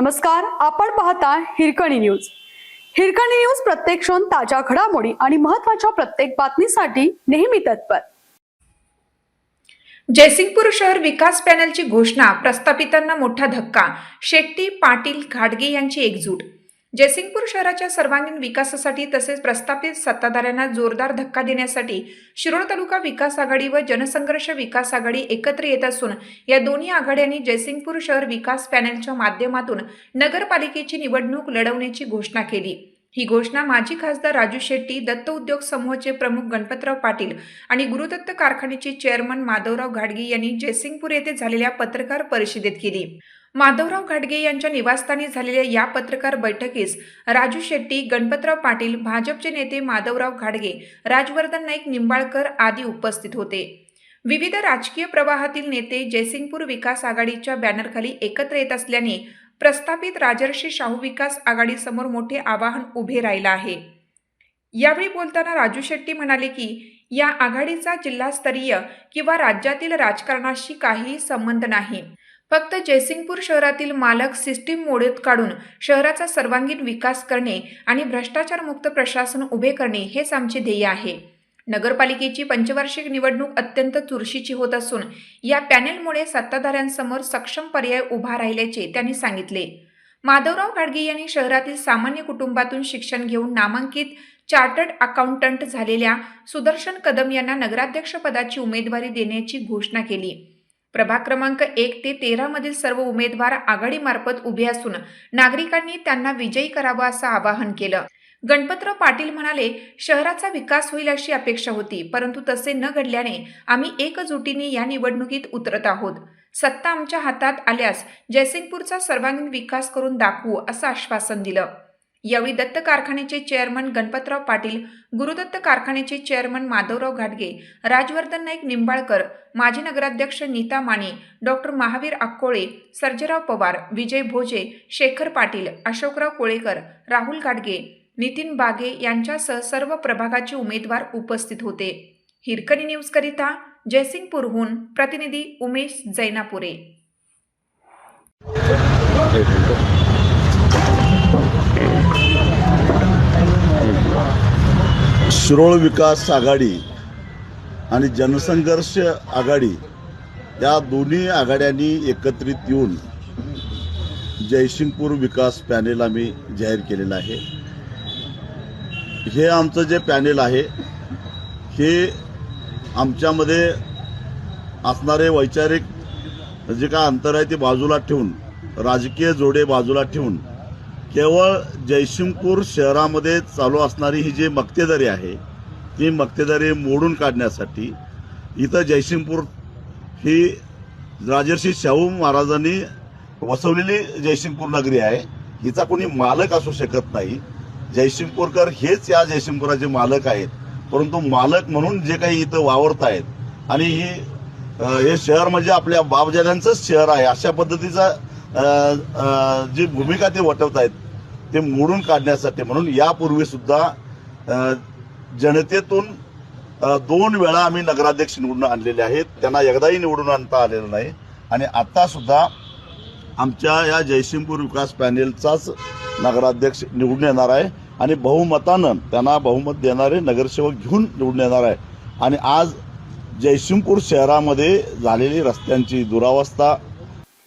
नमस्कार आपण पाहता हिरकणी न्यूज. हिरकणी न्यूज प्रत्येक क्षण ताज्या घडामोडी आणि महत्त्वाच्या प्रत्येक बातमीसाठी नेहमी तत्पर. जयसिंगपूर शहर विकास पॅनलची घोषणा प्रस्थापितांना मोठा धक्का शेट्टी पाटील घाटगे यांची एकजूट जयसिंगपूर शहराच्या सर्वांगीण विकासासाठी तसेच प्रस्थापित सत्ताधाऱ्यांना जोरदार धक्का देण्यासाठी शिरोळ तालुका विकास आघाडी व जनसंघर्ष विकास आघाडी एकत्र येत असून या दोन्ही आघाड्यांनी जयसिंगपूर शहर विकास पॅनेलच्या माध्यमातून नगरपालिकेची निवडणूक लढवण्याची घोषणा केली. ही घोषणा माजी खासदार राजू शेट्टी दत्त उद्योग समूहाचे प्रमुख गणपतराव पाटील आणि गुरुदत्त कारखान्याचे चेअरमन माधवराव घाडगे यांनी जयसिंगपूर येथे झालेल्या पत्रकार परिषदेत केली. माधवराव घाडगे यांच्या निवासस्थानी झालेल्या या पत्रकार बैठकीस राजू शेट्टी गणपतराव पाटील भाजपचे नेते माधवराव घाटगे राजवर्धन नाईक निंबाळकर आदी उपस्थित होते. विविध राजकीय प्रवाहातील नेते जयसिंगपूर विकास आघाडीच्या बॅनरखाली एकत्र येत असल्याने प्रस्थापित राजर्षी शाहू विकास आघाडीसमोर मोठे आवाहन उभे राहिलं आहे. यावेळी बोलताना राजू शेट्टी म्हणाले की या आघाडीचा जिल्हास्तरीय किंवा राज्यातील राजकारणाशी काहीही संबंध नाही. फक्त जयसिंगपूर शहरातील मालक सिस्टीम मोडत काढून शहराचा सर्वांगीण विकास करणे आणि भ्रष्टाचारमुक्त प्रशासन उभे करणे हेच आमचे ध्येय आहे. नगरपालिकेची पंचवार्षिक निवडणूक अत्यंत चुरशीची होत असून या पॅनेलमुळे सत्ताधाऱ्यांसमोर सक्षम पर्याय उभा राहिल्याचे त्यांनी सांगितले. माधवराव घाडगे यांनी शहरातील सामान्य कुटुंबातून शिक्षण घेऊन नामांकित चार्टर्ड अकाउंटंट झालेल्या सुदर्शन कदम यांना नगराध्यक्षपदाची उमेदवारी देण्याची घोषणा केली. प्रभाग क्रमांक एक ते तेरा मधील सर्व उमेदवार आघाडीमार्फत उभे असून नागरिकांनी त्यांना विजयी करावा असं आवाहन केलं. गणपतराव पाटील म्हणाले शहराचा विकास होईल अशी अपेक्षा होती परंतु तसे न घडल्याने आम्ही एकजुटीने या निवडणुकीत उतरत आहोत. सत्ता आमच्या हातात आल्यास जयसिंगपूरचा सर्वांगीण विकास करून दाखवू असं आश्वासन दिलं. यावेळी दत्त कारखान्याचे चेअरमन गणपतराव पाटील गुरुदत्त कारखान्याचे चेअरमन माधवराव घाटगे राजवर्धन नाईक निंबाळकर माजी नगराध्यक्ष नीता माने डॉक्टर महावीर अक्कोळे सर्जेराव पवार विजय भोजे शेखर पाटील अशोकराव कोळेकर राहुल घाटगे नितीन बागे यांच्यासह सर्व प्रभागाचे उमेदवार उपस्थित होते. हिरकणी न्यूजकरिता जयसिंगपूरहून प्रतिनिधी उमेश जैनापुरे. शिरोळ विकास आघाडी आणि जनसंघर्ष आघाडी या दोन्ही आघाड्यांनी एकत्रित येऊन जयसिंगपूर विकास पॅनेल आम्ही जाहीर केलेलं आहे. हे आमचं जे पॅनेल आहे हे आमच्यामध्ये असणारे वैचारिक जे काय अंतर आहे ते बाजूला ठेवून राजकीय जोडे बाजूला ठेवून केवळ जयसिंगपूर शहरामध्ये चालू असणारी ही जी मक्तेदारी आहे ती मक्तेदारी मोडून काढण्यासाठी इथं जयसिंगपूर ही राजर्षी शाहू महाराजांनी वसवलेली जयसिंगपूर नगरी आहे. हिचा कोणी मालक असू शकत नाही. जयसिंगपूरकर हेच या जयसिंगपुराचे मालक आहेत. परंतु मालक म्हणून जे काही इथं वावरत आहेत आणि ही हे शहर म्हणजे आपल्या बाबजाद्यांचंच शहर आहे. अशा पद्धतीचा जी भूमिका ते वटवत आहेत ते मोडून काढण्यासाठी म्हणून यापूर्वी सुद्धा जनतेतून दोन वेळा आम्ही नगराध्यक्ष निवडून आणलेले आहेत. त्यांना एकदाही निवडून आणता आलेलं नाही. आणि आता सुद्धा आमच्या या जयसिंगपूर विकास पॅनेलचाच नगराध्यक्ष निवडून येणार आहे. आणि बहुमतानं त्यांना बहुमत देणारे नगरसेवक घेऊन निवडून येणार आहे. आणि आज जयसिंगपूर शहरामध्ये झालेली रस्त्यांची दुरावस्था